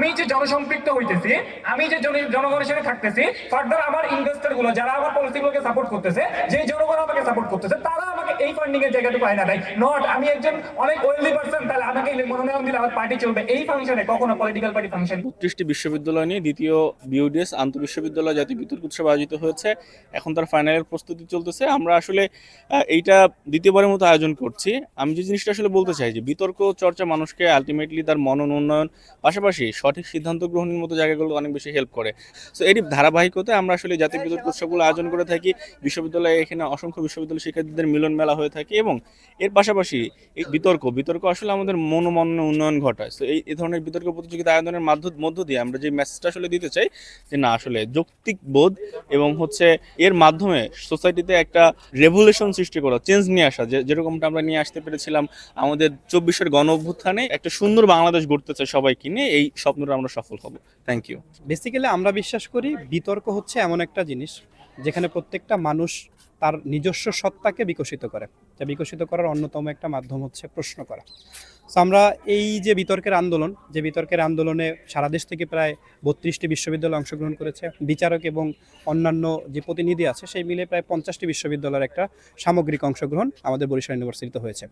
আমি যে জনসম্পৃক্ত হইতেছি, আমি যে জন- জনগণের সাথে থাকতেছি ফার্দার আমার ইনভেস্টরগুলো যারা আমার পলিসি পলিসিগুলোকে সাপোর্ট করতেছে, যে জনগণ আমাকে সাপোর্ট করতেছে, তারা আমাকে এই ফান্ডিং এর জায়গাটুকু আয়না দেয় নট আমি একজন অনেক ওয়েলদি পার্সন তাহলে আমাকে মনোনয়ন দিলে আমার পার্টি চলবে। এই ফাংশনে কখনো পলিটিক্যাল পার্টি ফাংশন বত্রিশটি বিশ্ববিদ্যালয় নিয়ে দ্বিতীয় বিউডিএস আন্তঃবিশ্ববিদ্যালয় জাতীয় বিতর্ক উৎসব আয়োজিত হয়েছে। এখন তার ফাইনালের প্রস্তুতি চলতেছে। আমরা আসলে এইটা দ্বিতীয়বারের মতো আয়োজন করছি। আমি যে জিনিসটা আসলে বলতে চাই যে বিতর্ক চর্চা মানুষকে আলটিমেটলি তার মনন উন্নয়ন, পাশাপাশি সঠিক সিদ্ধান্ত গ্রহণের মতো জায়গাগুলো অনেক বেশি হেল্প করে। সো এরই ধারাবাহিকতায় আমরা আসলে জাতীয় বিতর্ক উৎসবগুলো আয়োজন করে থাকি। বিশ্ববিদ্যালয়ে এখানে অসংখ্য বিশ্ববিদ্যালয় শিক্ষার্থীদের মিলন মেলা হয়ে থাকে এবং এর পাশাপাশি এই বিতর্ক বিতর্ক আসলে আমাদের মনোমন উন্নয়ন ঘটায়। তো এই ধরনের বিতর্ক প্রতিযোগিতা আয়োজনের মাধ্য, মধ্য দিয়ে আমরা যে মেসেজটা আসলে দিতে চাই যে না, আসলে যৌক্তিক বোধ এবং হচ্ছে এর মাধ্যমে সোসাইটিতে একটা রেভলিউশন সৃষ্টি করা চেঞ্জ নিয়ে আসা, যে, যেরকমটা আমরা নিয়ে আসতে পেরেছিলাম আমাদের চব্বিশের গণ অভ্যুত্থানে একটা সুন্দর বাংলাদেশ গড়তে চাই সবাইকে নিয়ে, এই স্বপ্নটা আমরা সফল হব। থ্যাংক ইউ বেসিক্যালি আমরা বিশ্বাস করি বিতর্ক হচ্ছে এমন একটা জিনিস যেখানে প্রত্যেকটা মানুষ তার নিজস্ব সত্তাকে বিকশিত করে। যা বিকশিত করার অন্যতম একটা মাধ্যম হচ্ছে প্রশ্ন করা। সো আমরা এই যে বিতর্কের আন্দোলন, যে বিতর্কের আন্দোলনে সারা দেশ থেকে প্রায় বত্রিশটি বিশ্ববিদ্যালয় অংশগ্রহণ করেছে, বিচারক এবং অন্যান্য যে প্রতিনিধি আছে, সেই মিলে প্রায় পঞ্চাশটি বিশ্ববিদ্যালয়ের একটা সামগ্রিক অংশগ্রহণ আমাদের বরিশাল ইউনিভার্সিটিতে হয়েছে।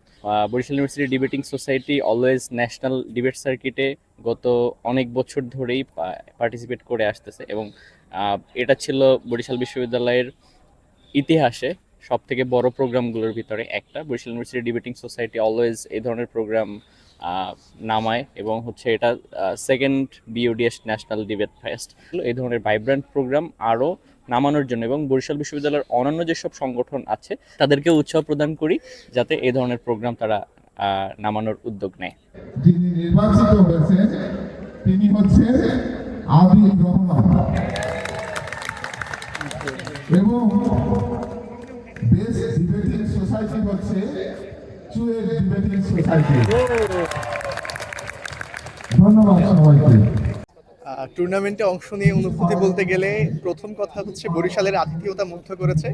Barishal university debating society always national debate সার্কিটে গত অনেক বছর ধরেই পার্টিসিপেট করে আসতেছে এবং এটা ছিল বরিশাল বিশ্ববিদ্যালয়ের ইতিহাসে সব থেকে বড় প্রোগ্রামগুলোর ভিতরে একটা। Barishal university debating society always এই ধরনের প্রোগ্রাম নামায় এবং হচ্ছে এটা second BODS national debate fest এই ধরনের ভাইব্রান্ট প্রোগ্রাম আরও নামানোর জন্য এবং বরিশাল বিশ্ববিদ্যালয়ের অন্যান্য যেসব সংগঠন আছে তাদেরকে উৎসাহ প্রদান করি যাতে এই ধরনের প্রোগ্রাম তারা নামানোর উদ্যোগ নেয়। যিনি নির্বাচিত হয়েছেন, তিনি হচ্ছেন আবির রহমান। এবং বেস্ট ডিবেটিং সোসাইটি হচ্ছে চুয়েট ডিবেটিং সোসাইটি। ধন্যবাদ সবাইকে। টুর্নামেন্টে অংশ নিয়ে অনুভূতি বলতে গেলে প্রথম কথা হচ্ছে বরিশালের আতিথেয়তা মুগ্ধ করেছে,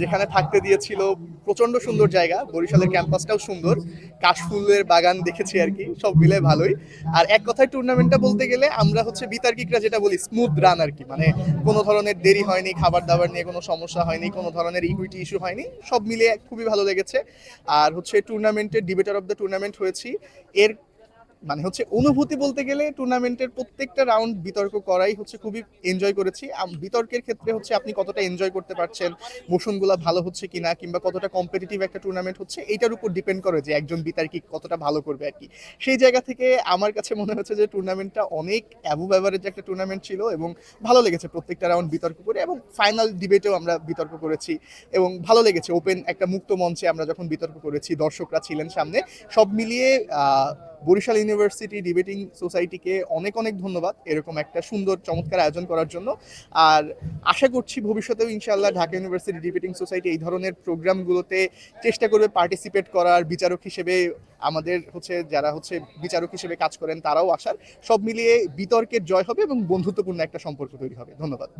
যেখানে থাকতে দিয়েছিল প্রচণ্ড সুন্দর জায়গা, বরিশালের ক্যাম্পাসটাও সুন্দর, কাশফুলের বাগান দেখেছি আর কি, সব মিলে ভালোই। আর এক কথায় টুর্নামেন্টটা বলতে গেলে আমরা হচ্ছে বিতার্কিকরা যেটা বলি স্মুথ রান আর কি মানে কোনো ধরনের দেরি হয়নি খাবার দাবার নিয়ে কোনো সমস্যা হয়নি, কোনো ধরনের ইকুইটি ইস্যু হয়নি, সব মিলিয়ে খুবই ভালো লেগেছে। আর হচ্ছে টুর্নামেন্টের ডিবেটার অফ দ্য টুর্নামেন্ট হয়েছি। এর মানে হচ্ছে অনুভূতি বলতে গেলে টুর্নামেন্টের প্রত্যেকটা রাউন্ড বিতর্ক করাই হচ্ছে খুবই এনজয় করেছি। বিতর্কের ক্ষেত্রে হচ্ছে আপনি কতটা এনজয় করতে পারছেন, মোশনগুলো ভালো হচ্ছে কিনা কিংবা কতটা কম্পিটিটিভ একটা টুর্নামেন্ট হচ্ছে, এটার উপর ডিপেন্ড করে যে একজন বিতার্কিক কতটা ভালো করবে আর কি। সেই জায়গা থেকে আমার কাছে মনে হচ্ছে যে টুর্নামেন্টটা অনেক অ্যাবুভ অ্যাভারেজ একটা টুর্নামেন্ট ছিল এবং ভালো লেগেছে প্রত্যেকটা রাউন্ড বিতর্ক করে এবং ফাইনাল ডিবেটেও আমরা বিতর্ক করেছি এবং ভালো লেগেছে। ওপেন একটা মুক্ত মঞ্চে আমরা যখন বিতর্ক করেছি, দর্শকরা ছিলেন সামনে, সব মিলিয়ে বরিশাল ইউনিভার্সিটি ডিবেটিং সোসাইটিকে অনেক অনেক ধন্যবাদ এরকম একটা সুন্দর চমৎকার আয়োজন করার জন্য। আর আশা করছি ভবিষ্যতেও ইনশাল্লাহ ঢাকা ইউনিভার্সিটি ডিবেটিং সোসাইটি এই ধরনের প্রোগ্রামগুলোতে চেষ্টা করবে পার্টিসিপেট করার বিচারক হিসেবে আমাদের হচ্ছে যারা হচ্ছে বিচারক হিসেবে কাজ করেন তারাও আসার। সব মিলিয়ে বিতর্কের জয় হবে এবং বন্ধুত্বপূর্ণ একটা সম্পর্ক তৈরি হবে। ধন্যবাদ।